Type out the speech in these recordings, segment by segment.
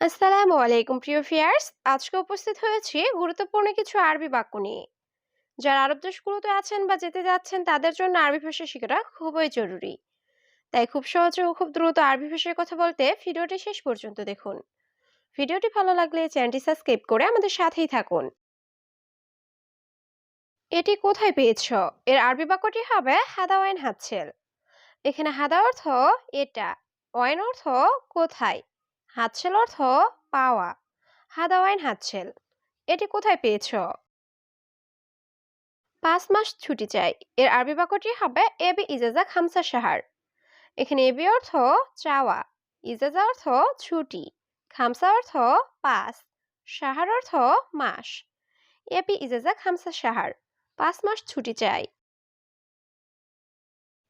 আসসালামু আলাইকুম, প্রিয় ফিয়ার্স। আজকে উপস্থিত হয়েছি গুরুত্বপূর্ণ কিছু আরবি বাক্য নিয়ে। যারা আরব দেশগুলোতে আছেন বা যেতে যাচ্ছেন, তাদের জন্য আরবি ভাষা শেখাটা খুবই জরুরি। তাই খুব সহজে ও খুব দ্রুত আরবি ভাষায় কথা বলতে ভিডিওটি শেষ পর্যন্ত দেখুন। ভিডিওটি ভালো লাগলে চ্যানেলটি সাবস্ক্রাইব করে আমাদের সাথেই থাকুন। এটি কোথায় পেয়েছ? এর আরবি বাক্যটি হবে হাদা ওয়াইন হাতছেল। এখানে হাদা অর্থ এটা, ওয়াইন অর্থ কোথায়? হাতছেল অর্থ পাওয়া। হাদা ওয়াইন হাতছেল এটি কোথায় পেয়েছ? পাঁচ মাস ছুটি চাই। এর আরবি বাক্যটি হবে এবি ইজাজা খামসা সাহার এখানে এবি অর্থ চাওয়া, ইজাজা অর্থ ছুটি, খামসা অর্থ পাঁচ সাহার অর্থ মাস। এ এবি ইজাজা খামসা সাহার পাঁচ মাস ছুটি চাই।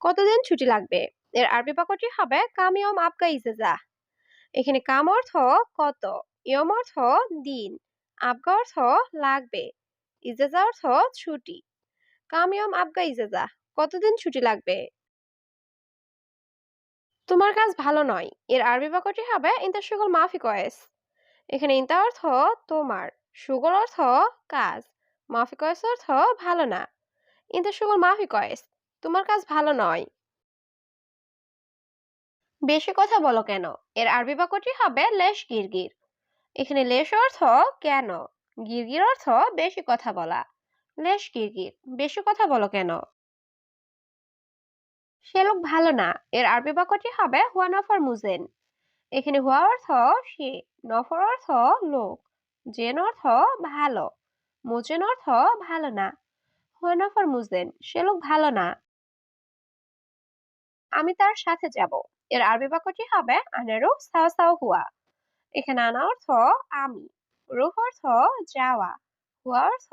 কতদিন ছুটি লাগবে? এর আরবি বাক্যটি হবে কামিয়ম আপকা ইজাজা। এখানে কাম অর্থ কত, ইয়ম অর্থ দিন, আবগা অর্থ লাগবে, ইজাজা অর্থ ছুটি। কাম, ইয়ম, আবগা, ইজাজা, কতদিন ছুটি লাগবে? তোমার কাজ ভালো নয়, এর আরবি বাক্যটি হবে ইন্তা সুগল মাফি কয়েস এখানে ইন্তা অর্থ তোমার, সুগল অর্থ কাজ মাফি কয়েস অর্থ ভালো না। ইন্তা সুগল মাফি কয়েস তোমার কাজ ভালো নয় বেশি কথা বলো কেন? এর আরবি বাক্যটি হবে লেশ গিরগির। এখানে লেশ অর্থ কেন? গিরগির অর্থ বেশি কথা বলা। লেশ গিরগির, বেশি কথা বলো কেন? সে লোক ভালো না। এর আরবি বাক্যটি হবে হুয়া নফর মুজেন। এখানে হুয়া অর্থ সে, নফর অর্থ লোক। জেন অর্থ ভালো। মুজেন অর্থ ভালো না। হুয়া নফর মুজেন, সে লোক ভালো না। আমি তার সাথে যাব। এর আরবি বাক্যটি হবে আনারু সাও সাও হুয়া। এখানে আনা অর্থ আমি, রুহ অর্থ যাওয়া, হুয়া অর্থ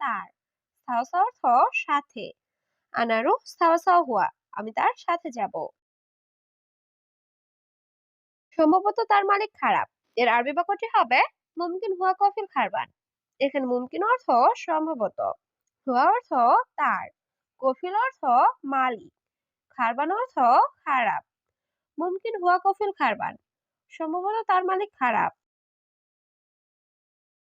তার, সাও সাও অর্থ সাথে, আনারু সাও সাও হুয়া, আমি তার সাথে যাব। সম্ভবত তার মালিক খারাপ। এর আরবি বাক্যটি হবে মুমকিন হুয়া কফিল খারবান। এখানে মুমকিন অর্থ সম্ভবত, হুয়া অর্থ তার, কফিল অর্থ মালিক, খারবান অর্থ খারাপ। মুমকিন হুয়া কফিল খারবান। সম্ভবত তার মালিক খারাপ।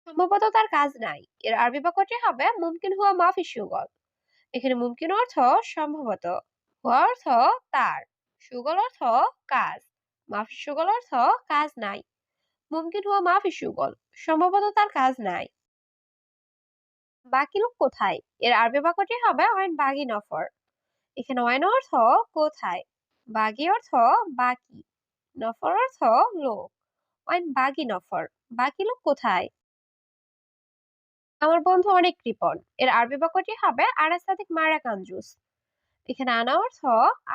সম্ভবত তার কাজ নাই। এর আরবি বাক্যটি হবে মুমকিন হুয়া মাফি সুগল। এখানে মুমকিন অর্থ সম্ভবত, হুয়া অর্থ তার, সুগল অর্থ কাজ মাফি সুগল অর্থ কাজ নাই। মুমকিন হুয়া মাফি সুগল, সম্ভবত তার কাজ নাই। বাকি লোক কোথায়? এর আরবি বাক্যটি হবে ওয়াইন বাগি নফর এখানে ওয়াইন অর্থ কোথায়? বাগি অর্থ বাকি, নফর অর্থ লোক। ওয়াইন বাগি নফর, বাকি লোক কোথায়? আমার বন্ধু অনেক কৃপণ, এর আরবি বাক্যটি হবে আনা সাদিক মারা কাঞ্জুস এখানে আনা অর্থ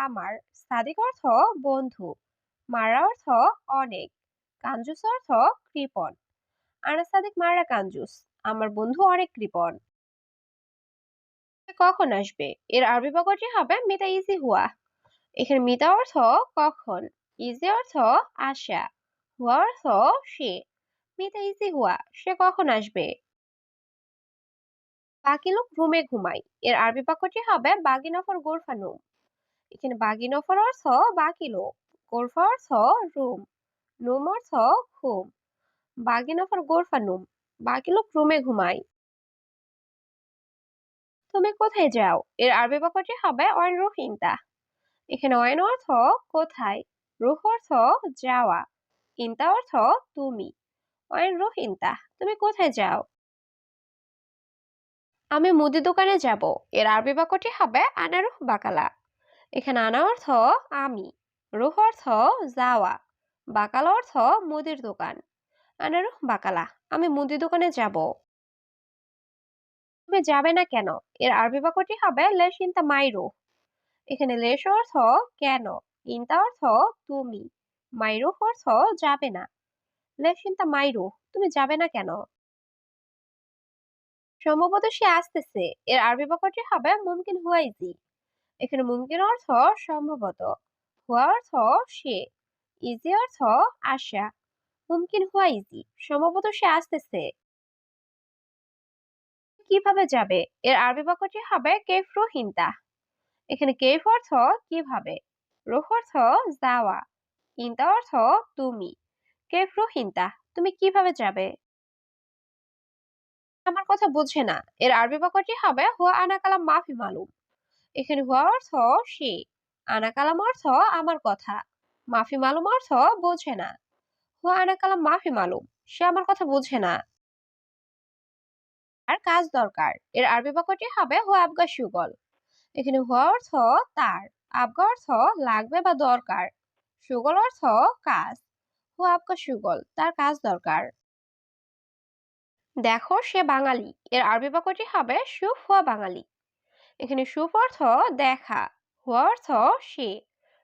আমার সাদিক অর্থ বন্ধু, মারা অর্থ অনেক কাঞ্জুস অর্থ কৃপণ। আনা সাদিক মারা কাঞ্জুস আমার বন্ধু অনেক কৃপণ। কখন আসবে? এর আরবি বাক্যটি হবে মিতা ইজি হুয়া। এখানে মিতা অর্থ কখন? ইজি অর্থ আশা হুয়া অর্থ? সে। মিতা ইজি হুয়া সে কখন আসবে? বাকি লোক রুমে ঘুমাই এর আরবি বাক্যটি হবে বাগি নফর গোরফা নুম এখানে বাগি নফর অর্থ বাকি লোক। গোরফা অর্থ রুম। নুম অর্থ ঘুম। বাগি নফর গোরফা নুম বাকি লোক রুমে ঘুমাই তুমি কোথায় যাও? এর আরবি বাক্যটি হবে অয়ন রুহ ইন্তা এখানে অয়ন অর্থ কোথায়? রুহ অর্থ যাওয়া। ইন্তা অর্থ তুমি। অয়ন রুহ, ইন্তা, তুমি কোথায় যাও? আমি মুদি দোকানে যাব। এর আরবি বাক্যটি হবে আনারুহ বাকালা। এখানে আনা অর্থ আমি, রুহ অর্থ যাওয়া, বাকালা অর্থ মুদির দোকান। আনারুহ বাকালা, আমি মুদি দোকানে যাব। তুমি যাবে না কেন? এর আরবি বাক্যটি হবে লেশ ইনতা মাইরু এখানে লেশ অর্থ কেন? ইনতা অর্থ তুমি। মাইরু অর্থ যাবে না। লেশ ইনতা মাইরু তুমি যাবে না কেন? সম্ভবত সে আসতেছে। এর আরবি বাক্যটি হবে মুমকিন হুয়াইজি এখানে মুমকিন অর্থ সম্ভবত, হুয়া অর্থ সে, ইজি অর্থ আশা। মুমকিন হুয়াইজি সম্ভবত সে আসতেছে। কীভাবে যাবে? এর আরবি বাক্যটি হবে কেফ রোহিন্তা এখানে কেফ অর্থ কীভাবে রোহ অর্থ যাওয়া। ইন্তা অর্থ তুমি। কেফ রোহিন্তা তুমি কীভাবে যাবে? আমার কথা বুঝে না। এর আরবি বাক্যটি হবে, হুয়া আনা কালাম মাফি মালুম। এখানে হুয়া অর্থ সে, আনা কালাম অর্থ আমার কথা। মাফি মালুম অর্থ বোঝে না। হুয়া আনা কালাম মাফি মালুম, সে আমার কথা বুঝে না। আর কাজ দরকার। এর আরবি বাক্যটি হবে, হুয়া আবগা সুগল। এখানে হুয়া অর্থ তার আবগা অর্থ লাগবে বা দরকার, সুগল অর্থ কাজ হুয়া আবগা সুগল, তার কাজ দরকার। দেখো সে বাঙালি, এর আরবি বাক্যটি হবে সুফ হুয়া বাঙালি। এখানে সুফ অর্থ দেখা হুয়া অর্থ সে,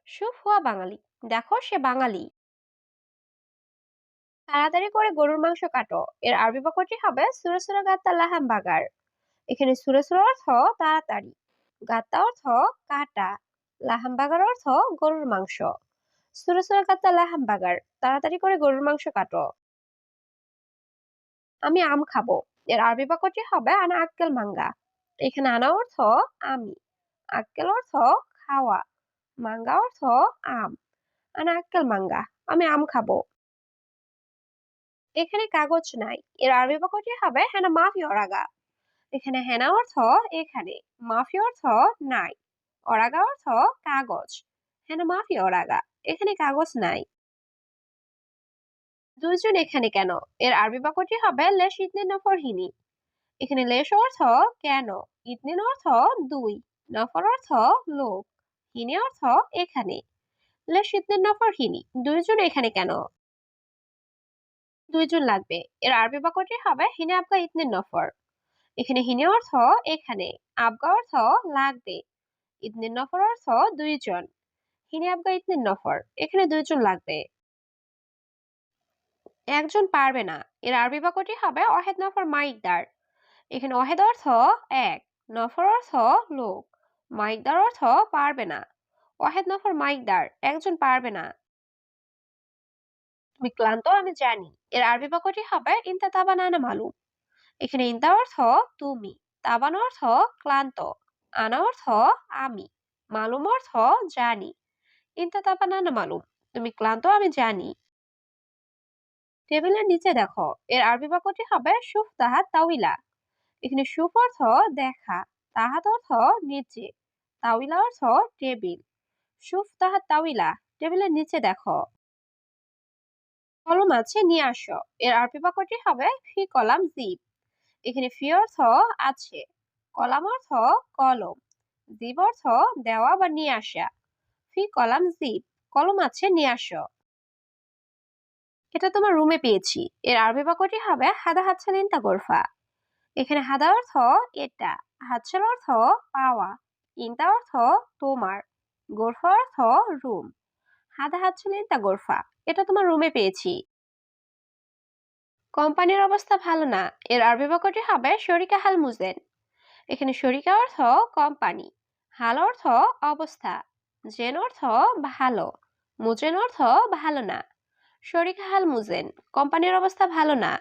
সুফ হুয়া বাঙালি, দেখো সে বাঙালি। তাড়াতাড়ি করে গরুর মাংস কাটো, এর আরবি বাক্যটি হবে সুরে সুরে গাত্তা লাহাম বাগার। এখানে সুরে অর্থ তাড়াতাড়ি গাত্তা অর্থ কাটা, লাহাম বাগার অর্থ গরুর মাংস। সুরে সুরে গাত্তা লাহাম বাগার, তাড়াতাড়ি করে গরুর মাংস কাটো। আমি আম খাব, এর আরবি বাক্যটি হবে আনা আক্কেল মাঙ্গা। এখানে আনা অর্থ আমি, আক্কেল অর্থ খাওয়া, মাঙ্গা অর্থ আম। আনা আক্কেল মাঙ্গা, আমি আম খাব। এখানে কাগজ নাই, এর আরবি বাক্যটি হবে হেনা মাফি অরাগা। এখানে হেনা অর্থ এখানে, মাফি অর্থ নাই, অরাগা অর্থ কাগজ, হেনা মাফি অরাগা, এখানে কাগজ নাই। দুইজন এখানে কেন? এর আরবি বাক্যটি হবে লেশ ইতনে নফর হিনি। এখানে লেশ অর্থ কেন? ইতনিন অর্থ দুই, নফর অর্থ লোক, হিনি অর্থ এখানে। লেশ ইতনে নফর হিনি, দুইজন এখানে কেন? দুইজন লাগবে। এর আরবি বাক্যটি হবে হিনে আবগা ইতনে নফর। এখানে হিনে অর্থ এখানে, আবগা অর্থ লাগবে। ইতনে নফর অর্থ দুইজন। হিনে, আবগা ইতনে নফর, এখানে দুইজন লাগবে। একজন পারবে না। এর আরবি বাক্যটি হবে অহেদ নফর মাইকদার। এখানে অহেদ অর্থ এক, নফর অর্থ লোক। মাইকদার অর্থ পারবে না। অহেদ নফর মাইকদার, একজন পারবে না। তুমি ক্লান্ত, আমি জানি। এর আরবি বাক্যটি হবে ইনতা তাবান আনা মালুম। এখানে ইনতা অর্থ তুমি, তাবান অর্থ ক্লান্ত, আনা অর্থ আমি, মালুম অর্থ জানি। ইনতা তাবান, আনা, মালুম, তুমি ক্লান্ত, আমি জানি। টেবিলের নিচে দেখো, এর আরবি বাক্যটি হবে সুফ তাহাত তাউইলা এখানে সুফ অর্থ দেখা, তাহাত অর্থ নিচে তাউইলা অর্থ টেবিল সুফ তাহাত তাউইলা টেবিলের নিচে দেখো। কলম আছে, নিয়ে আসো। এর আরবি বাক্যটি হবে ফি কলাম জিব এখানে ফি অর্থ আছে, কলাম অর্থ কলম, জিব অর্থ দেওয়া বা নিয়ে আসা, ফি কলাম জিব, কলম আছে নিয়ে আসো। এটা তোমার রুমে পেয়েছি, এর আরবি বাক্যটি হবে হাদা হাতছাল ইনতা গোরফা। এখানে হাদা অর্থ এটা হাতছাল অর্থ পাওয়া, ইনতা অর্থ তোমার, গোরফা অর্থ রুম হাদা হাতছাল ইনতা গোরফা, এটা তোমার রুমে পেয়েছি। কোম্পানির অবস্থা ভালো না। এর আরবি বাক্যটি হবে শরিকা হাল মুজেন। এখানে শরিকা অর্থ কোম্পানি, হাল অর্থ অবস্থা, জেন অর্থ ভালো, মুজেন অর্থ ভালো না। শরিকা হাল মুজেন, কোম্পানির অবস্থা ভালো না।